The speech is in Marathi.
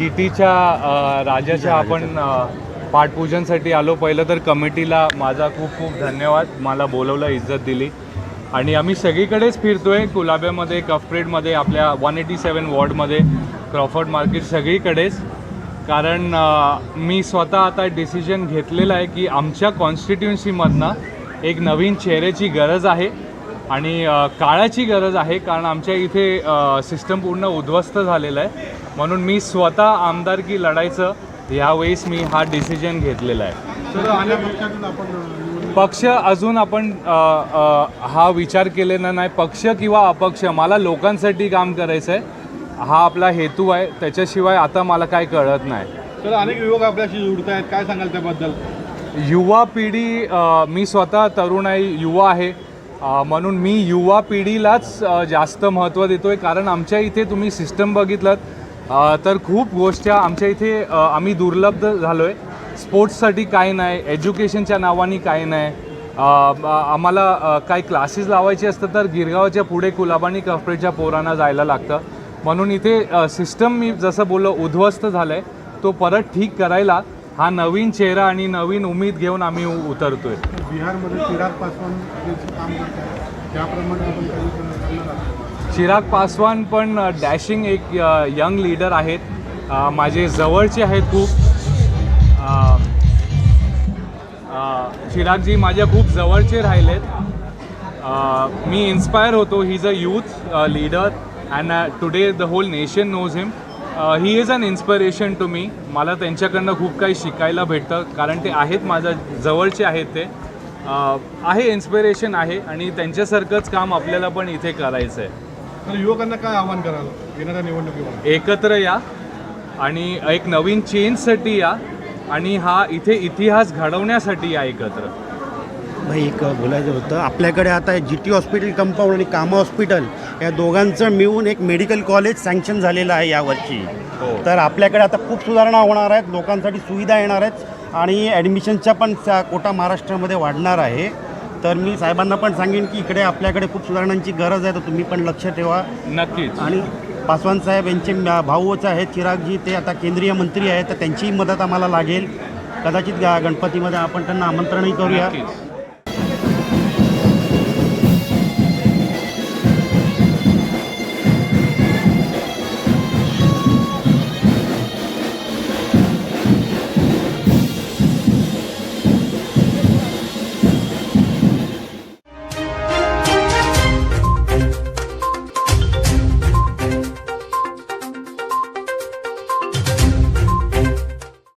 सिटीच्या राजाच्या आपण पाठपूजनसाठी आलो. पहिलं तर कमिटीला माझा खूप खूप धन्यवाद. मला बोलवलं इज्जत दिली. आणि आम्ही सगळीकडेच फिरतोय. कुलाब्यामध्ये कफप्रेडमध्ये आपल्या वन एटी सेवन वॉर्डमध्ये क्रॉफर्ड मार्केट सगळीकडेच. कारण मी स्वतः आता डिसिजन घेतलेलं आहे की आमच्या कॉन्स्टिट्युन्सीमधनं एक नवीन चेहऱ्याची गरज आहे. आणि काळाची गरज आहे कारण आमच्या इथे सिस्टम पूर्ण उद्ध्वस्त झालेलं आहे. म्हणून मी स्वतः आमदारकी लढायचं यावेळेस मी हा डिसिजन घेतलेला आहे. पक्ष अजून आपण हा विचार केलेला नाही. पक्ष किंवा अपक्ष मला लोकांसाठी काम करायचं आहे हा आपला हेतू आहे. त्याच्याशिवाय आता मला काय कळत नाही. तर अनेक युवक आपल्याशी जुडत आहेत. काय सांगाल त्याबद्दल? युवा पिढी मी स्वतः तरुण आहे युवा आहे. म्हणून मी युवा पिढीलाच जास्त महत्त्व देतो आहे कारण आमच्या इथे तुम्ही सिस्टम बघितलं तर खूप गोष्टी आमच्या इथे आम्ही दुर्लब्ध झालो आहे स्पोर्ट्ससाठी काय नाही एज्युकेशनच्या नावाने काय नाही. आम्हाला काही क्लासेस लावायचे असतात तर गिरगावच्या पुढे कुलाबानी कफरेच्या पोरांना जायला लागतं. म्हणून इथे सिस्टम मी जसं बोललो उद्ध्वस्त झालं आहे तो परत ठीक करायला हा नवीन चेहरा आणि नवीन उमेद घेऊन आम्ही उतरतोय. बिहारमध्ये चिराग पासवान जे काम त्याप्रमाणे आपण काही करणार आहोत. चिराग पासवान पण डॅशिंग एक यंग लीडर आहेत. अ, माझे जवळचे आहेत खूप. अ, अ, चिरागजी माझ्या खूप जवळचे राहिलेत. अ, मी इन्स्पायर होतो. He is a youth leader and today the whole nation knows him he is an inspiration to me मला त्यांच्याकडनं खूप काही शिकायला भेटतं कारण ते आहेत माझ्या जवळचे आहेत ते. आहे इन्स्पिरेशन आहे आणि त्यांच्यासारखंच काम आपल्याला पण इथे करायचं आहे तर युवकांना काय आव्हान कराल? येणाऱ्या निवडणुकीमध्ये. एकत्र या आणि एक नवीन चेंजसाठी या आणि हा इथे इतिहास घडवण्यासाठी या एकत्र. भाई एक बोलायचं होतं. आपल्याकडे आता जी टी हॉस्पिटल कंपाऊंड आणि कामा हॉस्पिटल या दोघांचं मिळून एक मेडिकल कॉलेज सँक्शन झालेलं आहे यावर्षी. हो. तर आपल्याकडे आता खूप सुधारणा होणार आहेत. लोकांसाठी सुविधा येणार आहेत आणि ॲडमिशनच्या पण कोटा महाराष्ट्रामध्ये वाढणार आहे. तर मी साहेबांना पण सांगेन की इकडे आपल्याकडे खूप सुधारणांची गरज आहे. तर तुम्ही पण लक्ष ठेवा. नक्कीच. आणि पासवान साहेब यांचे भाऊच आहेत चिरागजी ते आता केंद्रीय मंत्री आहेत. तर त्यांचीही मदत आम्हाला लागेल. कदाचित गणपतीमध्ये आपण त्यांना आमंत्रणही करूया.